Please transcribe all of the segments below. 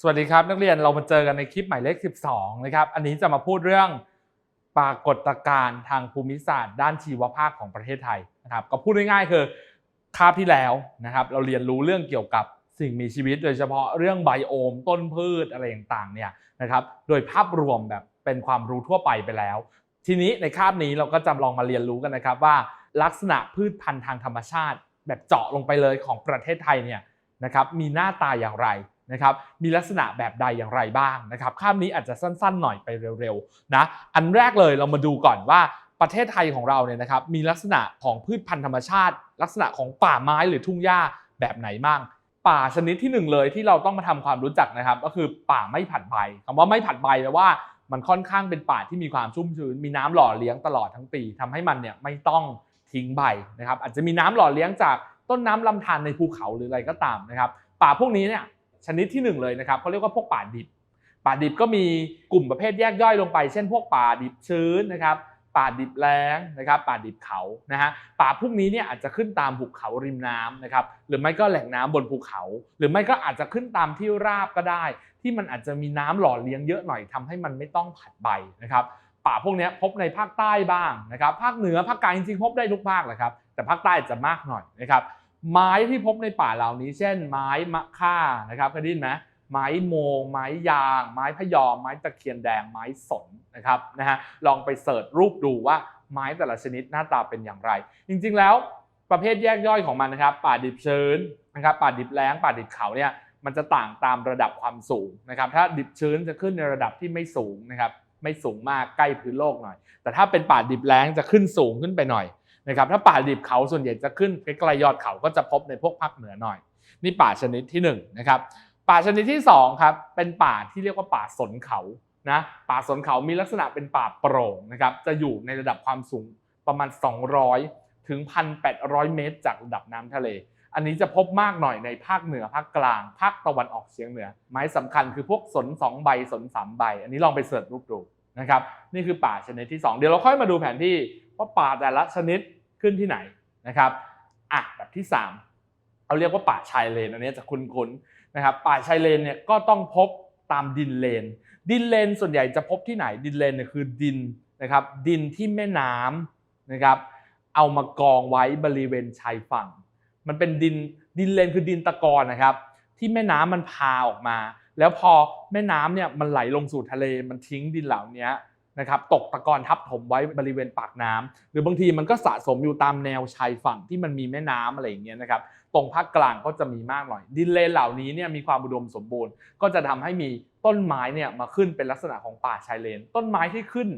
สวัสดีครับ นักเรียนเรามาเจอกันในคลิปหมายเลข 12 นะครับ อันนี้จะมาพูดเรื่องปรากฏการณ์ทางภูมิศาสตร์ ด้านชีวภาคของประเทศไทยนะครับ ก็พูดง่ายๆคือคาบที่แล้วนะครับ เราเรียนรู้เรื่องเกี่ยวกับสิ่งมีชีวิต โดยเฉพาะเรื่องไบโอม ต้นพืชอะไรต่างๆเนี่ยนะครับ โดยภาพรวมแบบเป็นความรู้ทั่วไปไปแล้ว ทีนี้ในคาบนี้เราก็จะลองมาเรียนรู้กันนะครับว่า ลักษณะพืชพันธุ์ทางธรรมชาติ แบบเจาะลงไปเลยของประเทศไทยเนี่ยนะครับมีหน้าตาอย่างไร นะครับมีลักษณะแบบใดอย่างไรบ้างนะครับคาบนี้อาจจะสั้นๆหน่อยไปเร็วๆนะอันแรกเลยเรามาดูก่อนว่าประเทศไทยของเราเนี่ยนะครับมีลักษณะของพืชพันธุ์ธรรมชาติ ลักษณะของป่าไม้หรือทุ่งหญ้าแบบไหนบ้างป่าชนิดที่หนึ่งเลยที่เราต้องมาทำความรู้จักนะครับ ก็คือป่าไม่ผัดใบคำว่าไม่ผัดใบแปลว่ามันค่อนข้างเป็นป่าที่มีความชุ่มชื้น มีน้ำหล่อเลี้ยงตลอดทั้งปีทำให้มันเนี่ยไม่ต้องทิ้งใบนะครับอาจจะมีน้ำหล่อเลี้ยงจากต้นน้ำลำธารในภูเขาหรืออะไรก็ตามนะครับ ป่าพวกนี้เนี่ย ชนิดที่หนึ่งเลยนะครับเขาเรียกว่าพวกป่าดิบ ป่าดิบก็มีกลุ่มประเภทแยกย่อยลงไป เช่น พวกป่าดิบชื้นนะครับป่าดิบแล้งนะครับป่าดิบเขานะฮะป่าพวกนี้เนี่ยอาจจะขึ้นตามภูเขาริมน้ำนะครับหรือไม่ก็แหล่งน้ำบนภูเขา หรือไม่ก็อาจจะขึ้นตามที่ราบก็ได้ ที่มันอาจจะมีน้ำหล่อเลี้ยงเยอะหน่อยทำให้มันไม่ต้องผัดใบนะครับป่าพวกนี้พบในภาคใต้บ้างนะครับภาคเหนือภาคกลางจริงๆพบได้ทุกภาคแหละครับแต่ภาคใต้จะมากหน่อยนะครับ ไม้ที่พบในป่าเหล่านี้ เช่น ไม้มะค่านะครับเคยได้ยินไหมไม้โมง ไม้ยาง ไม้พะยอม ไม้ตะเคียนแดง ไม้สนนะครับนะฮะลองไปเสิร์ชรูปดูว่าไม้แต่ละชนิดหน้าตาเป็นอย่างไร จริงๆแล้วประเภทแยกย่อยของมันนะครับ ป่าดิบชื้นนะครับ ป่าดิบแล้ง ป่าดิบเขาเนี่ยมันจะต่างตามระดับความสูงนะครับ ถ้าดิบชื้นจะขึ้นในระดับที่ไม่สูงนะครับ ไม่สูงมากใกล้พื้นโลกหน่อย แต่ถ้าเป็นป่าดิบแล้งจะขึ้นสูงขึ้นไปหน่อย นะครับถ้าป่าดิบเขาส่วนใหญ่จะขึ้นใกล้ๆยอดเขาก็จะพบในพวกภาคเหนือหน่อย นี่ป่าชนิดที่1นะครับป่าชนิดที่2ครับเป็นป่าที่เรียกว่าป่าสนเขานะป่าสนเขามีลักษณะเป็นป่าโปร่งนะครับจะอยู่ในระดับความสูงประมาณ 200 ถึง 1,800 เมตร จากระดับน้ำทะเล อันนี้จะพบมากหน่อยในภาคเหนือภาคกลาง ภาคตะวันออกเฉียงเหนือ ไม้สำคัญคือพวกสน 2 ใบสน 3 ใบ อันนี้ลองไปเสิร์ชรูปดูนะครับนี่คือป่าชนิดที่ 2 เดี๋ยวเราค่อยมาดูแผนที่ว่าป่าแต่ละชนิด ขึ้นที่ไหนนะครับอะแบบที่ 3เราเรียกว่าป่าชายเลนอันนี้จะคุ้นๆนะครับป่าชายเลนเนี่ยก็ต้องพบตามดินเลน ดินเลนส่วนใหญ่จะพบที่ไหนดินเลนเนี่ยคือดินนะครับดินที่แม่น้ำนะครับเอามากองไว้บริเวณชายฝั่ง มันเป็นดินดินเลนคือดินตะกอนนะครับ ที่แม่น้ำมันพาออกมา แล้วพอแม่น้ำเนี่ยมันไหลลงสู่ทะเลมันทิ้งดินเหล่านี้ นะครับตกตะกอนทับถมไว้บริเวณปากน้ำหรือบางทีมันก็สะสมอยู่ตามแนวชายฝั่งที่มันมีแม่น้ำอะไรอย่างเงี้ยนะครับตรงภาคกลางก็จะมีมากหน่อย ดินเลนเหล่านี้เนี่ยมีความอุดมสมบูรณ์ ก็จะทำให้มีต้นไม้เนี่ยมาขึ้นเป็นลักษณะของป่าชายเลน ต้นไม้ที่ขึ้น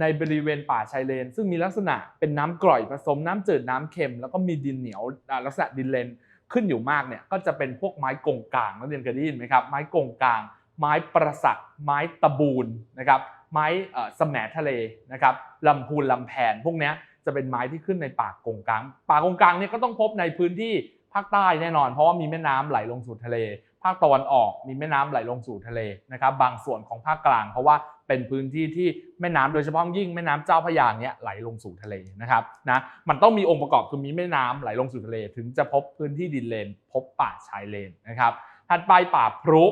ในบริเวณป่าชายเลน ซึ่งมีลักษณะเป็นน้ำกร่อยผสมน้ำจืดน้ำเค็ม แล้วก็มีดินเหนียวลักษณะดินเลนขึ้นอยู่มากเนี่ยก็จะเป็นพวกไม้กงกลางนักเรียนเคยได้ยินไหมครับไม้กงกลางไม้ประสักไม้ตะบูนนะครับ ไม้เอ่อสมแหทะเลนะครับลำพูนลำแพนพวกนี้จะเป็นไม้ที่ขึ้นในป่ากงกลาง ป่ากงกลางเนี่ยก็ต้องพบในพื้นที่ภาคใต้แน่นอน เพราะว่ามีแม่น้ำไหลลงสู่ทะเล ภาคตะวันออกมีแม่น้ำไหลลงสู่ทะเลนะครับบางส่วนของภาคกลาง เพราะว่าเป็นพื้นที่ที่แม่น้ำโดยเฉพาะยิ่งแม่น้ำเจ้าพระยาเนี้ยไหลลงสู่ทะเลนะครับนะมันต้องมีองค์ประกอบคือมีแม่น้ำไหลลงสู่ทะเล ถึงจะพบพื้นที่ดินเลน พบป่าชายเลนนะครับถัดไปป่าพรุ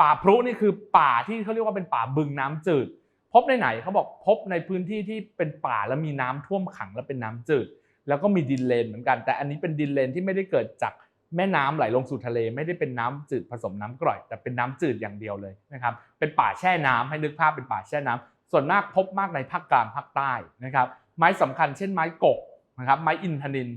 ป่าพรุนี่คือป่าที่เขาเรียกว่าเป็นป่าบึงน้ำจืด บในไหนเขาบอกพบในพื้นที่ที่เป็นป่าแล้วมีน้ำท่วมขังและเป็นน้ำจืด แล้วก็มีดินเลนเหมือนกัน แต่อันนี้เป็นดินเลนที่ไม่ได้เกิดจากแม่น้ำไหลลงสู่ทะเล ไม่ได้เป็นน้ำจืดผสมน้ำกร่อย แต่เป็นน้ำจืดอย่างเดียวเลยนะครับเป็นป่าแช่น้ำให้นึกภาพเป็นป่าแช่น้ำส่วนมากพบมากในภาคกลางภาคใต้นะครับไม้สำคัญเช่นไม้กกนะครับไม้อินทนิน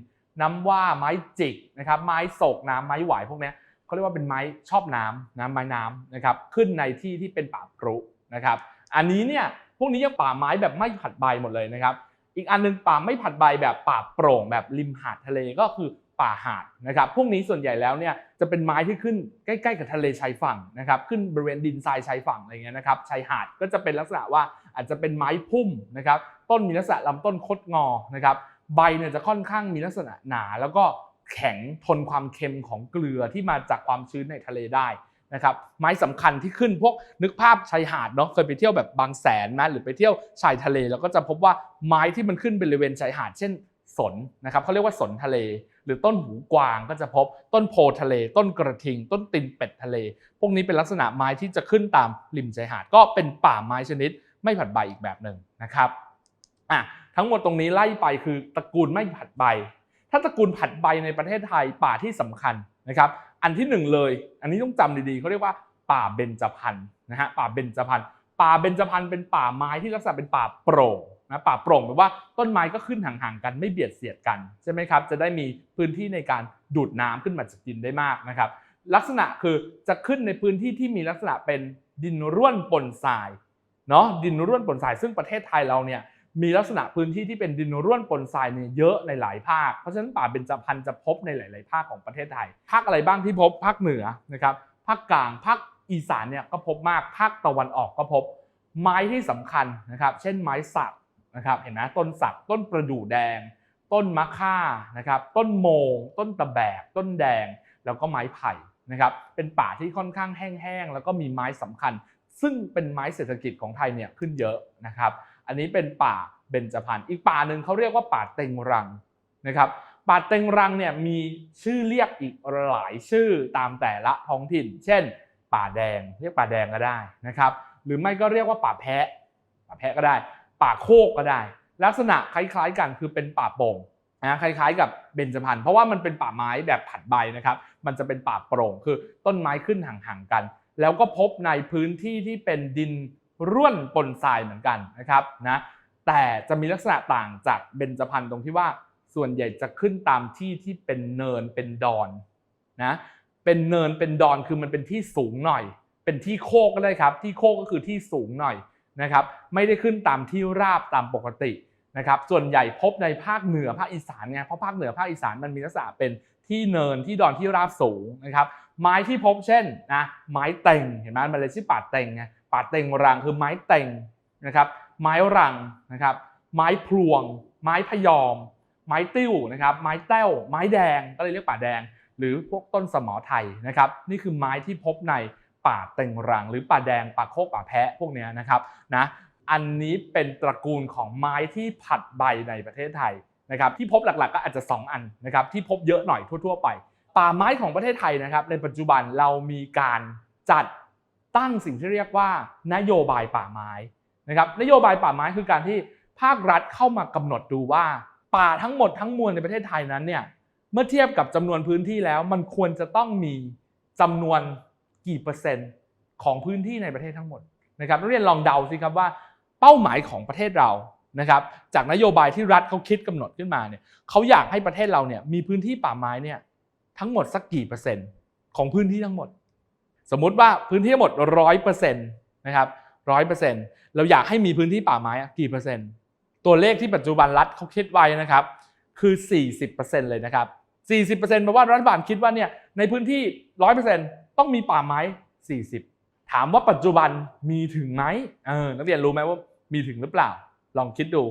น้ำว่าไม้จิกนะครับไม้โศกน้ำไม้หวายพวกนี้เขาเรียกว่าเป็นไม้ชอบน้ำนะไม้น้ำนะครับขึ้นในที่ที่เป็นป่าพรุนะครับ อันนี้เนี่ยพวกนี้ยังป่าไม้แบบไม่ผัดใบหมดเลยนะครับ อีกอันหนึงป่าไม่ผัดใบแบบป่าโปร่งแบบริมหาดทะเลก็คือป่าหาดนะครับ พวกนี้ส่วนใหญ่แล้วเนี่ยจะเป็นไม้ที่ขึ้นใกล้ๆกับทะเลชายฝั่งนะครับ ขึ้นบริเวณดินทรายชายฝั่งอะไรเงี้ยนะครับ ชายหาดก็จะเป็นลักษณะว่าอาจจะเป็นไม้พุ่มนะครับ ต้นมีลักษณะลำต้นคดงอนะครับ ใบเนี่ยจะค่อนข้างมีลักษณะหนา แล้วก็แข็งทนความเค็มของเกลือที่มาจากความชื้นในทะเลได้ นะครับไม้สำคัญที่ขึ้นพวกนึกภาพชายหาดเนาะเคยไปเที่ยวแบบบางแสนไหมหรือไปเที่ยวชายทะเลแล้วก็จะพบว่าไม้ที่มันขึ้นบริเวณชายหาด เช่นสนนะครับเขาเรียกว่าสนทะเล หรือต้นหูกวางก็จะพบต้นโพทะเล ต้นกระทิง ต้นตินเป็ดทะเล พวกนี้เป็นลักษณะไม้ที่จะขึ้นตามริมชายหาด ก็เป็นป่าไม้ชนิด ไม่ผัดใบอีกแบบหนึ่งนะครับอะทั้งหมดตรงนี้ไล่ไปคือตระกูลไม่ผัดใบ ถ้าตระกูลผัดใบในประเทศไทยป่าที่สำคัญ นะครับอันที่หนึ่งเลย อันนี้ต้องจำดีๆเขาเรียกว่าป่าเบญจพรรณนะฮะป่าเบญจพรรณป่าเบญจพรรณเป็นป่าไม้ที่ลักษณะเป็นป่าโปร่งนะป่าโปร่งแปลว่าต้นไม้ก็ขึ้นห่างๆกันไม่เบียดเสียดกันใช่ไหมครับจะได้มีพื้นที่ในการดูดน้ำขึ้นมาจากดินได้มากนะครับลักษณะคือจะขึ้นในพื้นที่ที่มีลักษณะเป็นดินร่วนปนทรายเนาะดินร่วนปนทรายซึ่งประเทศไทยเราเนี่ย มีลักษณะพื้นที่ที่เป็นดินร่วนปนทรายเนี่ยเยอะในหลายภาค เพราะฉะนั้นป่าเบญจพรรณจะพบในหลาย ๆ ภาคของประเทศไทย ภาคอะไรบ้างที่พบภาคเหนือนะครับภาคกลางภาคอีสานเนี่ยก็พบมากภาคตะวันออกก็พบ ไม้ที่สำคัญนะครับ เช่นไม้สักนะครับเห็นไหมต้นสักต้นประดู่แดง ต้นมะค่านะครับต้นโมง ต้นตะแบก ต้นแดง แล้วก็ไม้ไผ่นะครับเป็นป่าที่ค่อนข้างแห้งๆแล้วก็มีไม้สำคัญ ซึ่งเป็นไม้เศรษฐกิจของไทยเนี่ยขึ้นเยอะนะครับ อันนี้เป็นป่าเบญจพรรณอีกป่าหนึ่งเขาเรียกว่าป่าเต็งรังนะครับป่าเต็งรังเนี่ยมีชื่อเรียกอีกหลายชื่อตามแต่ละท้องถิ่น เช่น ป่าแดงเรียกป่าแดงก็ได้นะครับหรือไม่ก็เรียกว่าป่าแพะป่าแพะก็ได้ ป่าโคกก็ได้ ลักษณะคล้ายๆกันคือเป็นป่าโป่งนะคล้ายๆกับเบญจพรรณเพราะว่ามันเป็นป่าไม้แบบผัดใบนะครับ มันจะเป็นป่าโปร่งคือต้นไม้ขึ้นห่างๆกัน แล้วก็พบในพื้นที่ที่เป็นดิน ร่วนปนทรายเหมือนกันนะครับนะแต่จะมีลักษณะต่างจากเบญจพรรณตรงที่ว่าส่วนใหญ่จะขึ้นตามที่ที่เป็นเนินเป็นดอนนะเป็นเนินเป็นดอนคือมันเป็นที่สูงหน่อย เป็นที่โคกก็ได้ครับ ที่โคกก็คือที่สูงหน่อยนะครับ ไม่ได้ขึ้นตามที่ราบตามปกตินะครับ ส่วนใหญ่พบในภาคเหนือภาคอีสานไงเพราะภาคเหนือภาคอีสานมันมีลักษณะเป็น ที่เนินที่ดอนที่ราบสูงนะครับไม้ที่พบเช่นนะไม้เต็งเห็นไหมมันเลยชื่อป่าเต็งไงป่าเต็งรังคือไม้เต็งนะครับไม้รังนะครับไม้พลวง ไม้พยอม ไม้ติ้วนะครับไม้แต้ว ไม้แดงก็เลยเรียกป่าแดง หรือพวกต้นสมอไทยนะครับนี่คือไม้ที่พบในป่าเต็งรัง หรือป่าแดงป่าโคกป่าแพะพวกนี้นะครับนะอันนี้เป็นตระกูลของไม้ที่ผัดใบในประเทศไทย นะครับที่พบหลักๆก็อาจจะ 2 อันนะครับที่พบเยอะหน่อยทั่ว ๆ ไป ป่าไม้ของประเทศไทยนะครับในปัจจุบันเรามีการจัดตั้งสิ่งที่เรียกว่านโยบายป่าไม้นะครับนโยบายป่าไม้คือการที่ภาครัฐเข้ามากำหนดดูว่า ป่าทั้งหมดทั้งมวลในประเทศไทยนั้นเนี่ยเมื่อเทียบกับจำนวนพื้นที่แล้วมันควรจะต้องมีจำนวนกี่เปอร์เซ็นต์ของพื้นที่ในประเทศทั้งหมดนะครับนักเรียนลองเดาสิครับว่า เป้าหมายของประเทศเรา นะครับจากนโยบายที่รัฐเขาคิดกำหนดขึ้นมาเนี่ยเขาอยากให้ประเทศเราเนี่ยมีพื้นที่ป่าไม้เนี่ยทั้งหมดสักกี่เปอร์เซ็นต์ของพื้นที่ทั้งหมด สมมุติว่าพื้นที่ทั้งหมดร้อยเปอร์เซ็นต์นะครับร้อยเปอร์เซ็นต์เราอยากให้มีพื้นที่ป่าไม้อะกี่เปอร์เซ็นต์ตัวเลขที่ปัจจุบันรัฐเขาคิดไว้นะครับคือ 40%เลยนะครับ 40%แปลว่ารัฐบาลคิดว่าเนี่ยในพื้นที่ 100%ต้องมีป่าไม้ 40 ถามว่าปัจจุบันมีถึงไหมเออนักเรียนรู้ไหมว่ามีถึงหรือเปล่า ลองคิดดู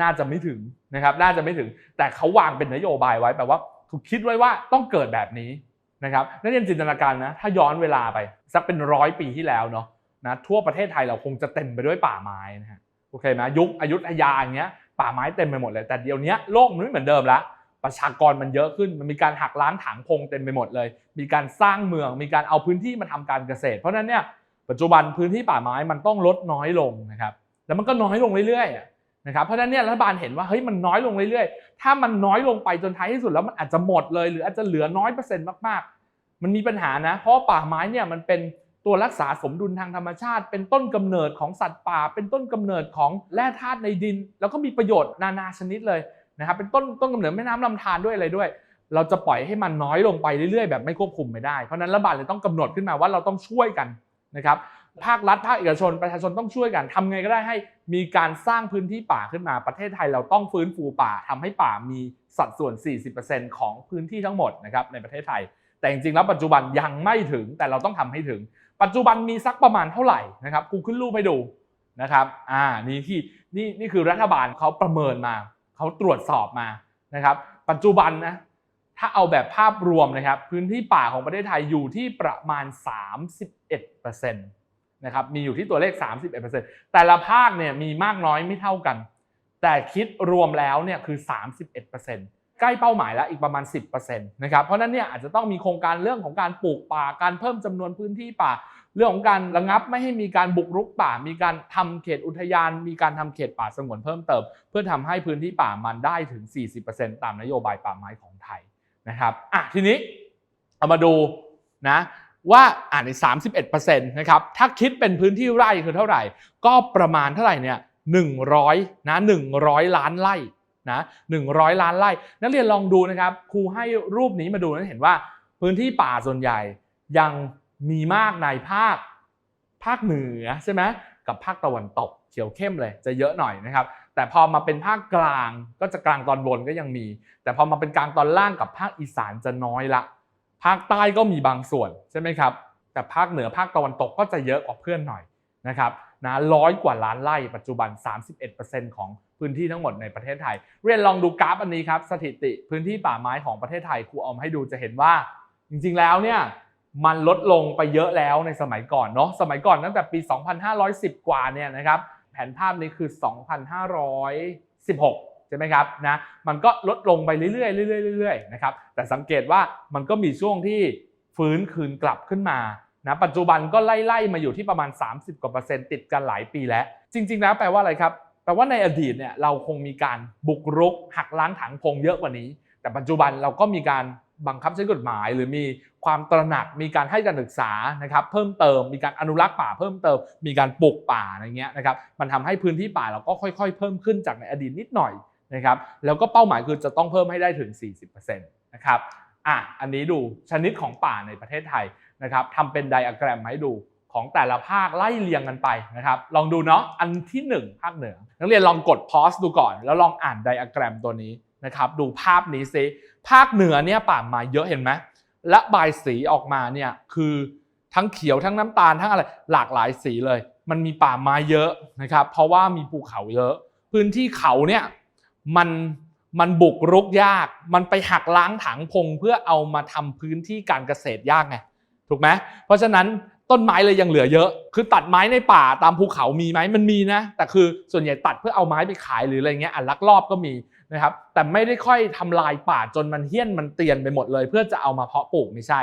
น่าจะไม่ถึงนะครับน่าจะไม่ถึง แต่เขาวางเป็นนโยบายไว้แปลว่าถูกคิดไว้ว่าต้องเกิดแบบนี้นะครับนักเรียนจินตนาการนะถ้าย้อนเวลาไปสักเป็นร้อยปีที่แล้วเนาะนะทั่วประเทศไทยเราคงจะเต็มไปด้วยป่าไม้นะฮะโอเคไหมยุคอยุธยาอย่างเงี้ยป่าไม้เต็มไปหมดเลย แต่เดี๋ยวนี้โลกมันไม่เหมือนเดิมละประชากรมันเยอะขึ้นมันมีการหักล้างถางพงเต็มไปหมดเลย มีการสร้างเมือง มีการเอาพื้นที่มาทำการเกษตร เพราะนั้นเนี่ยปัจจุบันพื้นที่ป่าไม้มันต้องลดน้อยลงนะครับ แล้วมันก็น้อยลงเรื่อยๆนะครับเพราะฉะนั้นเนี่ยรัฐบาลเห็นว่าเฮ้ยมันน้อยลงเรื่อยๆ ถ้ามันน้อยลงไปจนท้ายที่สุดแล้วมันอาจจะหมดเลย หรืออาจจะเหลือน้อยเปอร์เซ็นต์มากๆ มันมีปัญหานะ เพราะป่าไม้เนี่ยมันเป็นตัวรักษาสมดุลทางธรรมชาติ เป็นต้นกำเนิดของสัตว์ป่า เป็นต้นกำเนิดของแร่ธาตุในดิน แล้วก็มีประโยชน์นานาชนิดเลยนะครับเป็นต้นต้นกำเนิดแม่น้ำลำธารด้วยอะไรด้วย เราจะปล่อยให้มันน้อยลงไปเรื่อยๆ แบบไม่ควบคุมไม่ได้เพราะฉะนั้นรัฐบาลเลยต้องกำหนดขึ้นมาว่าเราต้องช่วยกันนะครับ ภาครัฐภาคเอกชนประชาชนต้องช่วยกันทำไงก็ได้ให้มีการสร้างพื้นที่ป่าขึ้นมาประเทศไทยเราต้องฟื้นฟูป่าทำให้ป่ามีสัดส่วน 40%ของพื้นที่ทั้งหมดนะครับในประเทศไทย แต่จริงๆแล้วปัจจุบันยังไม่ถึงแต่เราต้องทำให้ถึง ปัจจุบันมีสักประมาณเท่าไหร่นะครับกูขึ้นรูปให้ดูนะครับอ่านี่ที่นี่นี่คือรัฐบาลเขาประเมินมาเขาตรวจสอบมานะครับปัจจุบันนะถ้าเอาแบบภาพรวมนะครับ พื้นที่ป่าของประเทศไทยอยู่ที่ประมาณ 31% นะครับมีอยู่ที่ตัวเลข 31%แต่ละภาคเนี่ยมีมากน้อยไม่เท่ากัน แต่คิดรวมแล้วเนี่ยคือ 31%ใกล้เป้าหมายแล้วอีกประมาณ 10%นะครับเพราะนั้นเนี่ยอาจจะต้องมีโครงการเรื่องของการปลูกป่าการเพิ่มจำนวนพื้นที่ป่า เรื่องของการระงับไม่ให้มีการบุกรุกป่า มีการทำเขตอุทยาน มีการทำเขตป่าสงวนเพิ่มเติม เพื่อทำให้พื้นที่ป่ามันได้ถึง 40%ตามนโยบายป่าไม้ของไทยนะครับอะทีนี้เอามาดูนะ ว่าอ่านใน 31%นะครับ ถ้าคิดเป็นพื้นที่ไร่คือเท่าไหร่ ก็ประมาณเท่าไหร่เนี่ย100นะ100 ล้านไร่นะ100 ล้านไร่ นักเรียนลองดูนะครับ ครูให้รูปนี้มาดูแล้วเห็นว่าพื้นที่ป่าส่วนใหญ่ยังมีมากในภาคภาคเหนือใช่ไหมกับภาคตะวันตกเขียวเข้มเลย จะเยอะหน่อยนะครับ แต่พอมาเป็นภาคกลางก็จะกลางตอนบนก็ยังมี แต่พอมาเป็นกลางตอนล่างกับภาคอีสานจะน้อยละ ภาคใต้ก็มีบางส่วนใช่ไหมครับ แต่ภาคเหนือภาคตะวันตกก็จะเยอะกว่าเพื่อนหน่อยนะครับนะร้อยกว่าล้านไร่ปัจจุบัน 31%ของพื้นที่ทั้งหมดในประเทศไทย เรียนลองดูกราฟอันนี้ครับ สถิติพื้นที่ป่าไม้ของประเทศไทยครูเอามาให้ดูจะเห็นว่า จริงๆแล้วเนี่ยมันลดลงไปเยอะแล้วในสมัยก่อนเนาะสมัยก่อนตั้งแต่ปี 2510 กว่าเนี่ยนะครับแผนภาพนี้คือ 2,516 ใช่ไหมครับนะมันก็ลดลงไปเรื่อยๆเรื่อยๆเรื่อยๆนะครับแต่สังเกตว่ามันก็มีช่วงที่ฟื้นคืนกลับขึ้นมานะปัจจุบันก็ไล่ๆมาอยู่ที่ประมาณ 30กว่าเปอร์เซ็นต์ติดกันหลายปีแล้ว จริง ๆ แล้วแปลว่าอะไรครับแปลว่าในอดีตเนี่ยเราคงมีการบุกรุกหักล้างถังพงเยอะกว่านี้ แต่ปัจจุบันเราก็มีการบังคับใช้กฎหมาย หรือมีความตระหนักมีการให้การศึกษานะครับเพิ่มเติมมีการอนุรักษ์ป่าเพิ่มเติม มีการปลูกป่าอะไรเงี้ยนะครับมันทำให้พื้นที่ป่าเราก็ค่อย ๆ เพิ่มขึ้นจากในอดีตนิดหน่อย นะครับแล้วก็เป้าหมายคือจะต้องเพิ่มให้ได้ถึง 40%นะครับอะอันนี้ดูชนิดของป่าในประเทศไทยนะครับทำเป็นไดอะแกรมให้ดูของแต่ละภาคไล่เรียงกันไปนะครับ ลองดูเนาะอันที่ 1 ภาคเหนือ นักเรียนลองกดพอสดูก่อน แล้วลองอ่านไดอะแกรมตัวนี้นะครับ ดูภาพนี้ซิภาคเหนือเนี่ยป่าไม้เยอะเห็นไหมและบายสีออกมาเนี่ยคือทั้งเขียวทั้งน้ำตาลทั้งอะไรหลากหลายสีเลย มันมีป่าไม้เยอะนะครับ เพราะว่ามีภูเขาเยอะ พื้นที่เขาเนี่ย มันมันบุกรุกยาก มันไปหักล้างถังพงเพื่อเอามาทำพื้นที่การเกษตรยากไงถูกไหมเพราะฉะนั้นต้นไม้เลยยังเหลือเยอะ คือตัดไม้ในป่าตามภูเขามีไหมมันมีนะ แต่คือส่วนใหญ่ตัดเพื่อเอาไม้ไปขายหรืออะไรเงี้ยอะลักลอบก็มีนะครับ แต่ไม่ได้ค่อยทำลายป่าจนมันเหี้ยนมันเตียนไปหมดเลย เพื่อจะเอามาเพาะปลูกไม่ใช่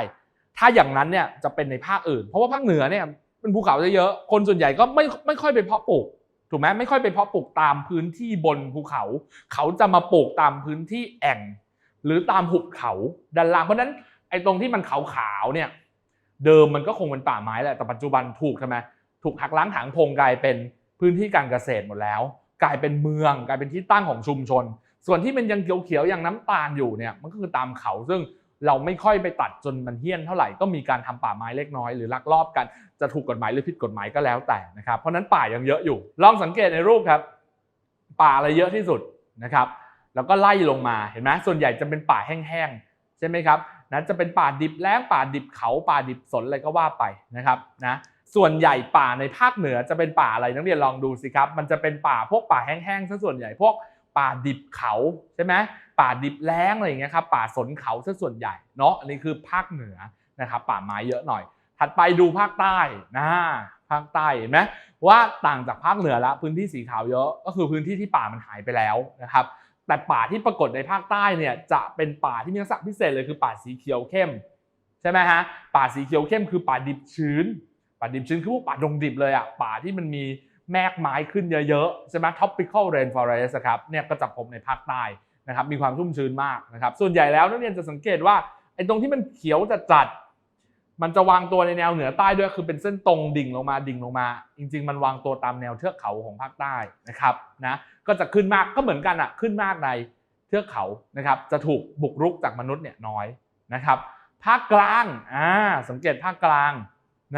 ถ้าอย่างนั้นเนี่ยจะเป็นในภาคอื่น เพราะว่าภาคเหนือเนี่ยเป็นภูเขาเยอะ คนส่วนใหญ่ก็ไม่ไม่ค่อยไปเพาะปลูก ถูกไหมไม่ค่อยไปเพาะปลูกตามพื้นที่บนภูเขา เขาจะมาปลูกตามพื้นที่แอ่ง หรือตามหุบเขาด้านล่างเพราะฉะนั้นไอ้ตรงที่มันขาวๆเนี่ย เดิมมันก็คงเป็นป่าไม้แหละแต่ปัจจุบันถูกทำไมถูกหักล้างถางพงกลายเป็นพื้นที่การเกษตรหมดแล้ว กลายเป็นเมืองกลายเป็นที่ตั้งของชุมชน ส่วนที่มันยังเขียวๆอย่างน้ำตาลอยู่เนี่ยมันก็คือตามเขาซึ่ง เราไม่ค่อยไปตัดจนมันเฮี้ยนเท่าไหร่ก็มีการทำป่าไม้เล็กน้อยหรือลักลอบกันจะถูกกฎหมายหรือผิดกฎหมายก็แล้วแต่นะครับ เพราะนั้นป่ายังเยอะอยู่ ลองสังเกตในรูปครับ ป่าอะไรเยอะที่สุดนะครับ แล้วก็ไล่ลงมาเห็นไหมส่วนใหญ่จะเป็นป่าแห้งๆใช่ไหมครับนะจะเป็นป่าดิบแล้งป่าดิบเขาป่าดิบสนอะไรก็ว่าไปนะครับนะส่วนใหญ่ป่าในภาคเหนือจะเป็นป่าอะไรนักเรียนลองดูสิครับ มันจะเป็นป่าพวกป่าแห้งๆซะส่วนใหญ่พวก ป่าดิบเขาใช่ไหมป่าดิบแล้งอะไรอย่างเงี้ยครับป่าสนเขาซะส่วนใหญ่เนาะอันนี้คือภาคเหนือนะครับป่าไม้เยอะหน่อย ถัดไปดูภาคใต้นะภาคใต้เห็นไหมว่าต่างจากภาคเหนือละพื้นที่สีขาวเยอะก็คือพื้นที่ที่ป่ามันหายไปแล้วนะครับแต่ป่าที่ปรากฏในภาคใต้เนี่ยจะเป็นป่าที่มีลักษณะพิเศษเลยคือป่าสีเขียวเข้มใช่ไหมฮะป่าสีเขียวเข้มคือป่าดิบชื้น ป่าดิบชื้นคือพวกป่าดงดิบเลยอะป่าที่มันมี แมกไม้ขึ้นเยอะๆใช่ไหม tropical rainforest ครับเนี่ยก็จะพบในภาคใต้นะครับมีความชุ่มชื้นมากนะครับส่วนใหญ่แล้วนักเรียนจะสังเกตว่าไอ้ตรงที่มันเขียวจัดมันจะวางตัวในแนวเหนือใต้ด้วยคือเป็นเส้นตรงดิ่งลงมาดิ่งลงมา จริง ๆ มันวางตัวตามแนวเทือกเขาของภาคใต้นะครับนะก็จะขึ้นมากก็เหมือนกันอะขึ้นมากในเทือกเขานะครับ จะถูกบุกรุกจากมนุษย์เนี่ยน้อยนะครับ ภาคกลางอ่าสังเกตภาคกลาง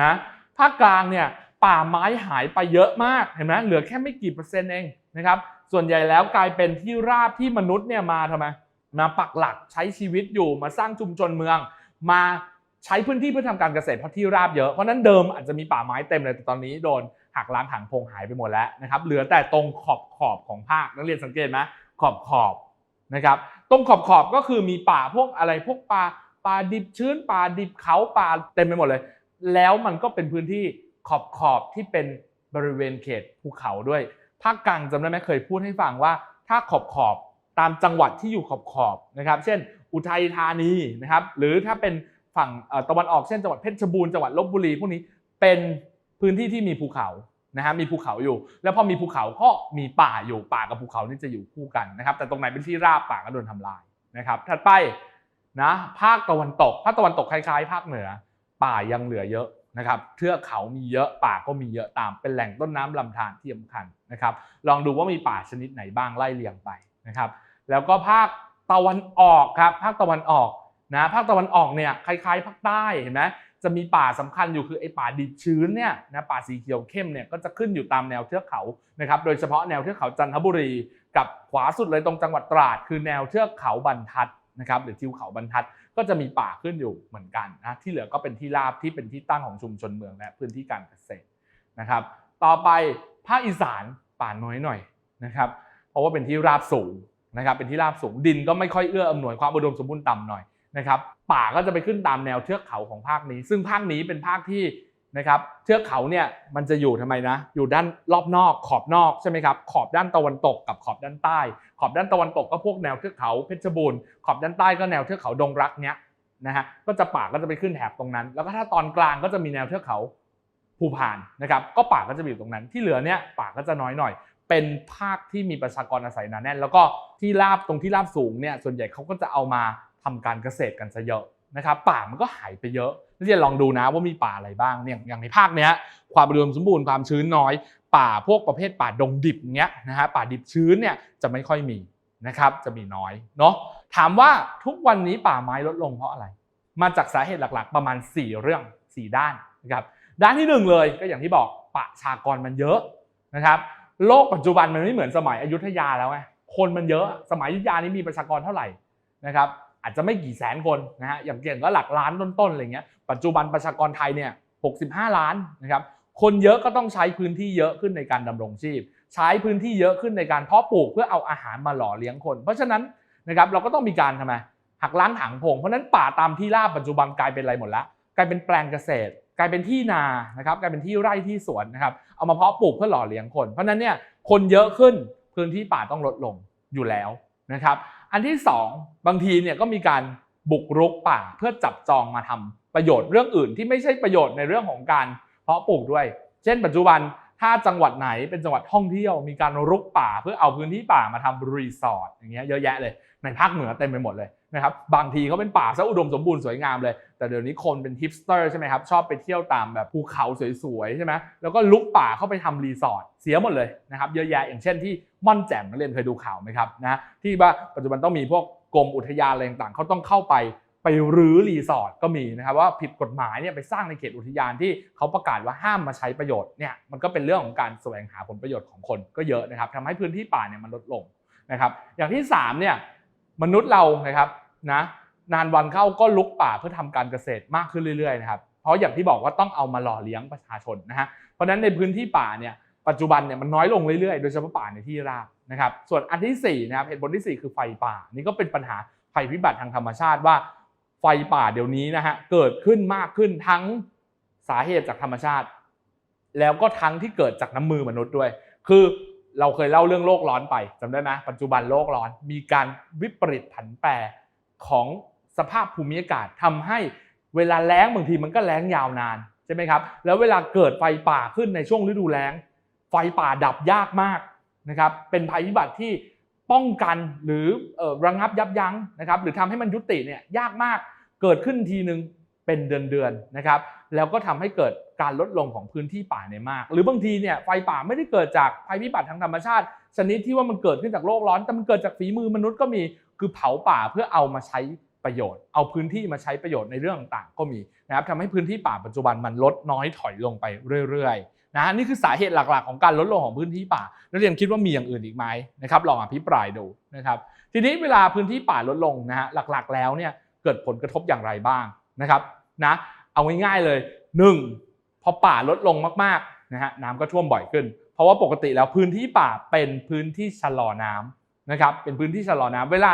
นะภาคกลางเนี่ย ป่าไม้หายไปเยอะมากเห็นไหมเหลือแค่ไม่กี่เปอร์เซ็นต์เองนะครับส่วนใหญ่แล้วกลายเป็นที่ราบที่มนุษย์เนี่ยมาทำไมมาปักหลักใช้ชีวิตอยู่มาสร้างชุมชนเมือง มาใช้พื้นที่เพื่อทำการเกษตรเพราะที่ราบเยอะเพราะนั้นเดิมอาจจะมีป่าไม้เต็มเลยแต่ตอนนี้โดนหักล้างถางพงหายไปหมดแล้วนะครับเหลือแต่ตรงขอบขอบของภาคนักเรียนสังเกตไหมขอบขอบนะครับตรงขอบขอบก็คือมีป่าพวกอะไรพวกป่าป่าดิบชื้นป่าดิบเขาป่าเต็มไปหมดเลย แล้วมันก็เป็นพื้นที่ ขอบขอบที่เป็นบริเวณเขตภูเขาด้วย ภาคกลางจำได้ไหมเคยพูดให้ฟังว่า ถ้าขอบขอบตามจังหวัดที่อยู่ขอบขอบนะครับ เช่น อุทัยธานีนะครับ หรือถ้าเป็นฝั่งตะวันออกเช่นจังหวัดเพชรบูรณ์จังหวัดลบบุรีพวกนี้เป็นพื้นที่ที่มีภูเขานะฮะมีภูเขาอยู่ แล้วพอมีภูเขาก็มีป่าอยู่ป่ากับภูเขานี่จะอยู่คู่กันนะครับ แต่ตรงไหนเป็นที่ราบป่าก็โดนทำลายนะครับ ถัดไปนะภาคตะวันตกภาคตะวันตกคล้ายๆ ภาคเหนือ ป่ายังเหลือเยอะ นะครับเทือกเขามีเยอะป่าก็มีเยอะตามเป็นแหล่งต้นน้ำลำธารที่สำคัญนะครับ ลองดูว่ามีป่าชนิดไหนบ้างไล่เรียงไปนะครับ แล้วก็ภาคตะวันออกครับ ภาคตะวันออกนะภาคตะวันออกเนี่ยคล้ายๆภาคใต้เห็นไหมจะมีป่าสำคัญอยู่คือไอ้ป่าดิบชื้นเนี่ยนะป่าสีเขียวเข้มเนี่ยก็จะขึ้นอยู่ตามแนวเทือกเขานะครับ โดยเฉพาะแนวเทือกเขาจันทบุรี กับขวาสุดเลยตรงจังหวัดตราด คือแนวเทือกเขาบรรทัดนะครับหรือทิวเขาบรรทัด ก็จะมีป่าขึ้นอยู่เหมือนกันนะที่เหลือก็เป็นที่ราบที่เป็นที่ตั้งของชุมชนเมืองและพื้นที่การเกษตรนะครับ ต่อไปภาคอีสานป่าน้อยหน่อยนะครับ เพราะว่าเป็นที่ราบสูงนะครับเป็นที่ราบสูงดินก็ไม่ค่อยเอื้ออำนวยความอุดมสมบูรณ์ต่ำหน่อยนะครับป่าก็จะไปขึ้นตามแนวเทือกเขาของภาคนี้ ซึ่งภาคนี้เป็นภาคที่ นะครับเทือกเขาเนี่ยมันจะอยู่ทำไมนะอยู่ด้านรอบนอกขอบนอกใช่ไหมครับขอบด้านตะวันตกกับขอบด้านใต้ ขอบด้านตะวันตกก็พวกแนวเทือกเขาเพชรบูรณ์ขอบด้านใต้ก็แนวเทือกเขาดงรักเนี้ยนะฮะก็จะป่าก็จะไปขึ้นแถบตรงนั้น แล้วก็ถ้าตอนกลางก็จะมีแนวเทือกเขาภูพานนะครับก็ป่าก็จะอยู่ตรงนั้น ที่เหลือเนี่ยป่าก็จะน้อยหน่อย เป็นภาคที่มีประชากรอาศัยหนาแน่น แล้วก็ที่ราบตรงที่ราบสูงเนี่ยส่วนใหญ่เขาก็จะเอามาทำการเกษตรกันซะเยอะ นะครับป่ามันก็หายไปเยอะนักเรียนลองดูนะว่ามีป่าอะไรบ้างเนี่ยอย่างในภาคเนี้ยความอุดมสมบูรณ์ความชื้นน้อย ป่าพวกประเภทป่าดงดิบเนี้ยนะฮะป่าดิบชื้นเนี่ยจะไม่ค่อยมีนะครับจะมีน้อยเนาะถามว่าทุกวันนี้ป่าไม้ลดลงเพราะอะไร มาจากสาเหตุหลักๆ ประมาณ 4 เรื่อง 4 ด้านนะครับด้านที่หนึ่งเลยก็อย่างที่บอกประชากรมันเยอะนะครับโลกปัจจุบันมันไม่เหมือนสมัยอยุธยาแล้วไงคนมันเยอะสมัยอยุธยานี้มีประชากรเท่าไหร่นะครับ อาจจะไม่กี่แสนคนนะฮะอย่างเก่งก็หลักล้านต้นๆอะไรเงี้ยปัจจุบันประชากรไทยเนี่ย65 ล้านนะครับคนเยอะก็ต้องใช้พื้นที่เยอะขึ้นในการดำรงชีพ ใช้พื้นที่เยอะขึ้นในการเพาะปลูกเพื่อเอาอาหารมาหล่อเลี้ยงคน เพราะฉะนั้นนะครับเราก็ต้องมีการทำไมหักล้างถังพง เพราะนั้นป่าตามที่ราบปัจจุบันกลายเป็นอะไรหมดละกลายเป็นแปลงเกษตร กลายเป็นที่นานะครับกลายเป็นที่ไร่ที่สวนนะครับเอามาเพาะปลูกเพื่อหล่อเลี้ยงคน เพราะนั้นเนี่ยคนเยอะขึ้นพื้นที่ป่าต้องลดลงอยู่แล้วนะครับ อันที่สองบางทีเนี่ยก็มีการบุกรุกป่าเพื่อจับจองมาทำประโยชน์เรื่องอื่นที่ไม่ใช่ประโยชน์ในเรื่องของการเพาะปลูกด้วย เช่น ปัจจุบัน ถ้าจังหวัดไหนเป็นจังหวัดท่องเที่ยวมีการรุกป่า เพื่อเอาพื้นที่ป่ามาทำรีสอร์ทอย่างเงี้ยเยอะแยะเลยในภาคเหนือเต็มไปหมดเลยนะครับบางทีเขาเป็นป่าซะอุดมสมบูรณ์สวยงามเลย แต่เดี๋ยวนี้คนเป็นฮิปสเตอร์ใช่ไหมครับชอบไปเที่ยวตามแบบภูเขาสวยๆใช่ไหมแล้วก็ลุกป่าเข้าไปทำรีสอร์ทเสียหมดเลยนะครับเยอะแยะอย่างเช่นที่ม่อนแจ่มนักเรียนเคยดูข่าวไหมครับนะที่ว่าปัจจุบันต้องมีพวกกรมอุทยานอะไรต่างๆเขาต้องเข้าไป ไปรื้อรีสอร์ทก็มีนะครับว่าผิดกฎหมายเนี่ยไปสร้างในเขตอุทยานที่เขาประกาศว่าห้ามมาใช้ประโยชน์เนี่ยมันก็เป็นเรื่องของการแสวงหาผลประโยชน์ของคนก็เยอะนะครับทำให้พื้นที่ป่าเนี่ยมันลดลงนะครับ อย่างที่สามเนี่ยมนุษย์เรานะครับนะนานวันเข้าก็ลุกป่าเพื่อทำการเกษตรมากขึ้นเรื่อยๆนะครับเพราะอย่างที่บอกว่าต้องเอามาหล่อเลี้ยงประชาชนนะฮะเพราะฉะนั้นในพื้นที่ป่าเนี่ยปัจจุบันเนี่ยมันน้อยลงเรื่อยๆ โดยเฉพาะป่าในที่ราบนะครับส่วนอันที่สี่นะครับเหตุผลที่สี่คือไฟป่านี่ก็เป็นปัญหาภัยพิบัติทางธรรมชาติว่า ไฟป่าเดี๋ยวนี้นะฮะเกิดขึ้นมากขึ้นทั้งสาเหตุจากธรรมชาติ แล้วก็ทั้งที่เกิดจากน้ำมือมนุษย์ด้วย คือเราเคยเล่าเรื่องโลกร้อนไปจำได้ไหมปัจจุบันโลกร้อน มีการวิปริตผันแปรของสภาพภูมิอากาศทำให้เวลาแล้งบางทีมันก็แล้งยาวนานใช่ไหมครับ แล้วเวลาเกิดไฟป่าขึ้นในช่วงฤดูแล้ง ไฟป่าดับยากมากนะครับ เป็นภัยพิบัติที่ป้องกันหรือออระงับยับยั้งนะครับ หรือทำให้มันยุติเนี่ยยากมาก เกิดขึ้นทีหนึ่งเป็นเดือนๆนะครับ แล้วก็ทำให้เกิดการลดลงของพื้นที่ป่าในมาก หรือบางทีเนี่ยไฟป่าไม่ได้เกิดจากภัยพิบัติทางธรรมชาติ ชนิดที่ว่ามันเกิดขึ้นจากโลกร้อน แต่มันเกิดจากฝีมือมนุษย์ก็มี คือเผาป่าเพื่อเอามาใช้ประโยชน์ เอาพื้นที่มาใช้ประโยชน์ในเรื่องต่างๆก็มีนะครับทำให้พื้นที่ป่าปัจจุบันมันลดน้อยถอยลงไปเรื่อยๆนะนี่คือสาเหตุหลักๆ ของการลดลงของพื้นที่ป่านักเรียนคิดว่ามีอย่างอื่นอีกไหมนะครับลองอภิปรายดูนะครับทีนี้เวลาพื้นที่ป่าลดลงนะฮะหลักๆ แล้วเนี่ย เกิดผลกระทบอย่างไรบ้างนะครับนะเอาง่ายๆเลย 1. พอป่าลดลงมากๆนะฮะน้ำก็ท่วมบ่อยขึ้น เพราะว่าปกติแล้วพื้นที่ป่าเป็นพื้นที่ชะลอน้ำนะครับเป็นพื้นที่ชะลอน้ำเวลา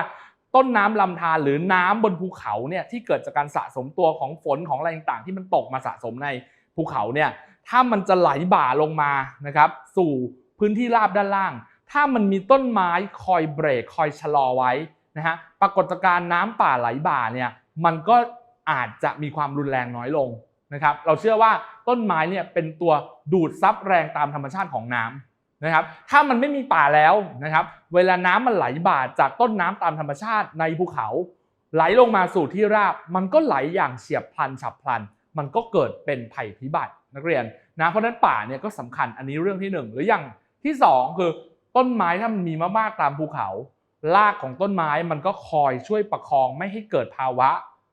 ต้นน้ำลำธารหรือน้ำบนภูเขาเนี่ยที่เกิดจากการสะสมตัวของฝนของอะไรต่างๆ ที่มันตกมาสะสมในภูเขาเนี่ยถ้ามันจะไหลบ่าลงมานะครับสู่พื้นที่ราบด้านล่าง ถ้ามันมีต้นไม้คอยเบรกคอยชะลอไว้ นะฮะปรากฏการณ์น้ำป่าไหลบ่าเนี่ยมันก็อาจจะมีความรุนแรงน้อยลงนะครับ เราเชื่อว่าต้นไม้เนี่ยเป็นตัวดูดซับแรงตามธรรมชาติของน้ำนะครับ ถ้ามันไม่มีป่าแล้วนะครับ เวลาน้ำมันไหลบ่าจากต้นน้ำตามธรรมชาติในภูเขา ไหลลงมาสู่ที่ราบ มันก็ไหลอย่างเฉียบพลันฉับพลัน มันก็เกิดเป็นภัยพิบัตินักเรียนนะเพราะฉะนั้นป่าเนี่ยก็สำคัญอันนี้เรื่องที่หนึ่งหรืออย่างที่สองคือต้นไม้ถ้ามันมีมากๆตามภูเขา รากของต้นไม้มันก็คอยช่วยประคองไม่ให้เกิดภาวะ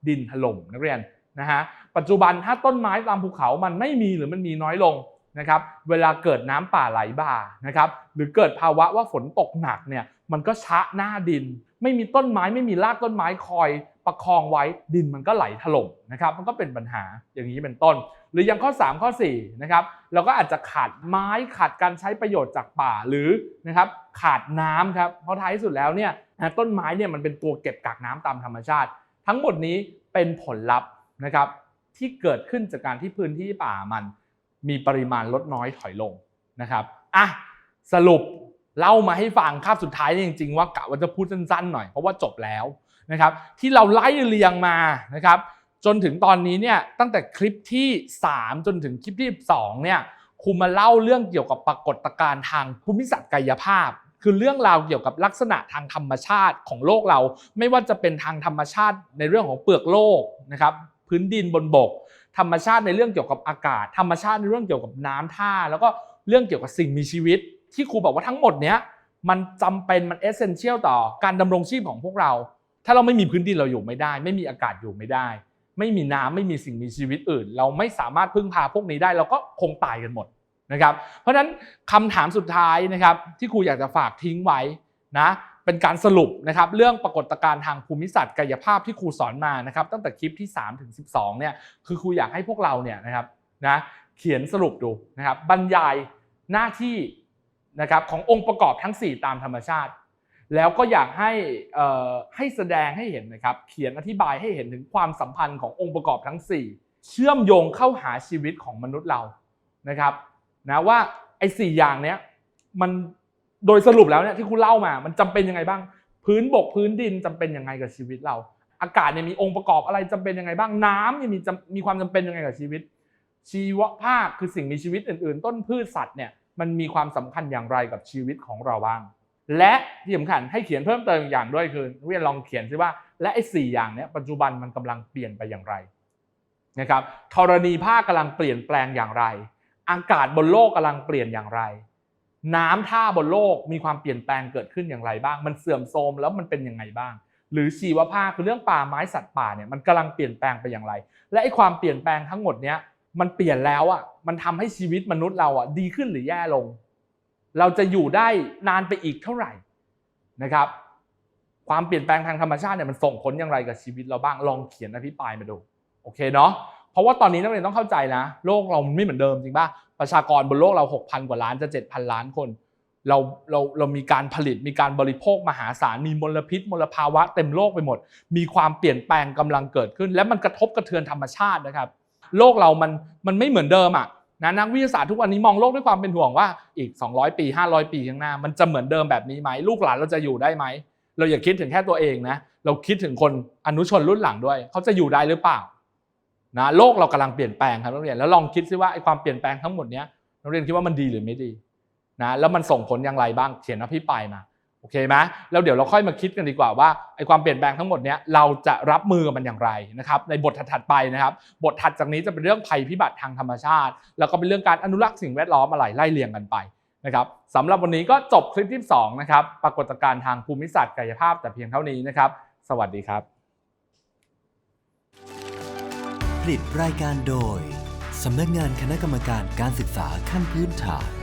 ดินถล่มนักเรียนนะฮะปัจจุบันถ้าต้นไม้ตามภูเขามันไม่มีหรือมันมีน้อยลงนะครับเวลาเกิดน้ำป่าไหลบ่านะครับหรือเกิดภาวะว่าฝนตกหนักเนี่ยมันก็ชะหน้าดิน ไม่มีต้นไม้ไม่มีรากต้นไม้คอย ประคองไว้ดินมันก็ไหลถล่มนะครับ มันก็เป็นปัญหาอย่างนี้เป็นต้น หรืออย่างข้อ 3 ข้อ4นะครับเราก็อาจจะขาดไม้ขาดการใช้ประโยชน์จากป่าหรือนะครับขาดน้ำครับเพราะท้ายที่สุดแล้วเนี่ยต้นไม้เนี่ยมันเป็นตัวเก็บกักน้ำตามธรรมชาติ ทั้งหมดนี้เป็นผลลัพธ์นะครับที่เกิดขึ้นจากการที่พื้นที่ป่ามัน มีปริมาณลดน้อยถอยลงนะครับอะสรุปเล่ามาให้ฟังคาบสุดท้ายเนี่ยจริงๆว่ากะว่าจะพูดสั้นๆหน่อยเพราะว่าจบแล้ว นะครับที่เราไล่เรียงมานะครับจนถึงตอนนี้เนี่ยตั้งแต่คลิปที่ 3 จนถึงคลิปที่2เนี่ยครูมาเล่าเรื่องเกี่ยวกับปรากฏการณ์ทางภูมิศาสตร์กายภาพ คือเรื่องราวเกี่ยวกับลักษณะทางธรรมชาติของโลกเรา ไม่ว่าจะเป็นทางธรรมชาติในเรื่องของเปลือกโลกนะครับพื้นดินบนบก ธรรมชาติในเรื่องเกี่ยวกับอากาศ ธรรมชาติในเรื่องเกี่ยวกับน้ำท่า แล้วก็เรื่องเกี่ยวกับสิ่งมีชีวิต ที่ครูบอกว่าทั้งหมดเนี้ยมันจำเป็นมันเอเซนเชียลต่อการดำรงชีพของพวกเรา ถ้าเราไม่มีพื้นดินเราอยู่ไม่ได้ ไม่มีอากาศอยู่ไม่ได้ ไม่มีน้ำไม่มีสิ่งมีชีวิตอื่น เราไม่สามารถพึ่งพาพวกนี้ได้ เราก็คงตายกันหมดนะครับ เพราะฉะนั้นคำถามสุดท้ายนะครับ ที่ครูอยากจะฝากทิ้งไว้นะเป็นการสรุปนะครับเรื่องปรากฏการณ์ทางภูมิศาสตร์กายภาพที่ครูสอนมานะครับ ตั้งแต่คลิปที่3ถึง12เนี่ยคือครูอยากให้พวกเราเนี่ยนะครับนะเขียนสรุปดูนะครับบรรยายหน้าที่นะครับขององค์ประกอบทั้ง 4 ตามธรรมชาติ แล้วก็อยากให้ให้แสดงให้เห็นนะครับ เขียนอธิบายให้เห็นถึงความสัมพันธ์ขององค์ประกอบทั้ง 4 เชื่อมโยงเข้าหาชีวิตของมนุษย์เรานะครับนะว่าไอ้สอย่างเนี้ยมันโดยสรุปแล้วเนี่ยที่คุณเล่ามา มันจำเป็นยังไงบ้าง พื้นบกพื้นดินจำเป็นยังไงกับชีวิตเรา อากาศเนี่ยมีองค์ประกอบอะไรจำเป็นยังไงบ้างน้ำเนี่ยมีมีความจำเป็นยังไงกับชีวิต ชีวภาคคือสิ่งมีชีวิตอื่น ๆ ต้นพืชสัตว์เนี่ยมันมีความสำคัญอย่างไรกับชีวิตของเราบ้าง และที่สำคัญให้เขียนเพิ่มเติมอย่างด้วยคือเรียนลองเขียนซิว่า และไอ้สี่อย่างนี้ปัจจุบันมันกำลังเปลี่ยนไปอย่างไรนะครับธรณีภาคกำลังเปลี่ยนแปลงอย่างไร อากาศบนโลกกำลังเปลี่ยนอย่างไร น้ำท่าบนโลกมีความเปลี่ยนแปลงเกิดขึ้นอย่างไรบ้าง มันเสื่อมโทรมแล้วมันเป็นยังไงบ้าง หรือชีวภาคคือเรื่องป่าไม้สัตว์ป่าเนี่ยมันกำลังเปลี่ยนแปลงไปอย่างไร และไอ้ความเปลี่ยนแปลงทั้งหมดเนี้ยมันเปลี่ยนแล้วอะมันทำให้ชีวิตมนุษย์เราอะดีขึ้นหรือแย่ลง เราจะอยู่ได้นานไปอีกเท่าไหร่นะครับ ความเปลี่ยนแปลงทางธรรมชาติเนี่ยมันส่งผลอย่างไรกับชีวิตเราบ้างลองเขียนอภิปรายมาดูโอเคเนาะเพราะว่าตอนนี้นักเรียนต้องเข้าใจนะ โลกเราไม่เหมือนเดิมจริงป่ะประชากรบนโลกเรา 6,000 กว่าล้านจะ 7,000 ล้านคน เราเราเรามีการผลิตมีการบริโภคมหาศาลมีมลพิษมลภาวะเต็มโลกไปหมด มีความเปลี่ยนแปลงกำลังเกิดขึ้น และมันกระทบกระเทือนธรรมชาตินะครับ โลกเรามันมันไม่เหมือนเดิมอะ นะนักวิทยาศาสตร์ทุกวันนี้มองโลกด้วยความเป็นห่วงว่าอีก 200 ปี 500 ปีข้างหน้า มันจะเหมือนเดิมแบบนี้ไหมลูกหลานเราจะอยู่ได้ไหมเราอย่าคิดถึงแค่ตัวเองนะเราคิดถึงคนอนุชนรุ่นหลังด้วย เขาจะอยู่ได้หรือเปล่านะโลกเรากำลังเปลี่ยนแปลงครับนักเรียนแล้วลองคิดซิว่าไอ้ความเปลี่ยนแปลงทั้งหมดเนี้ยนักเรียนคิดว่ามันดีหรือไม่ดีนะแล้วมันส่งผลอย่างไรบ้างเขียนอภิปรายมา อเคไหมแล้วเดี๋ยวเราค่อยมาคิดกันดีกว่าว่าไอ้ความเปลี่ยนแปลงทั้งหมดเนี้ยเราจะรับมือกับมันอย่างไรนะครับในบทถัดไปนะครับ บทถัดจากนี้จะเป็นเรื่องภัยพิบัติทางธรรมชาติ แล้วก็เป็นเรื่องการอนุรักษ์สิ่งแวดล้อมอะไรไล่เรียงกันไปนะครับสำหรับวันนี้ก็จบคลิปที่2นะครับปรากฏการณ์ทางภูมิศาสตร์กายภาพแต่เพียงเท่านี้นะครับ สวัสดีครับ ผลิตรายการโดยสำนักงานคณะกรรมการการศึกษาขั้นพื้นฐาน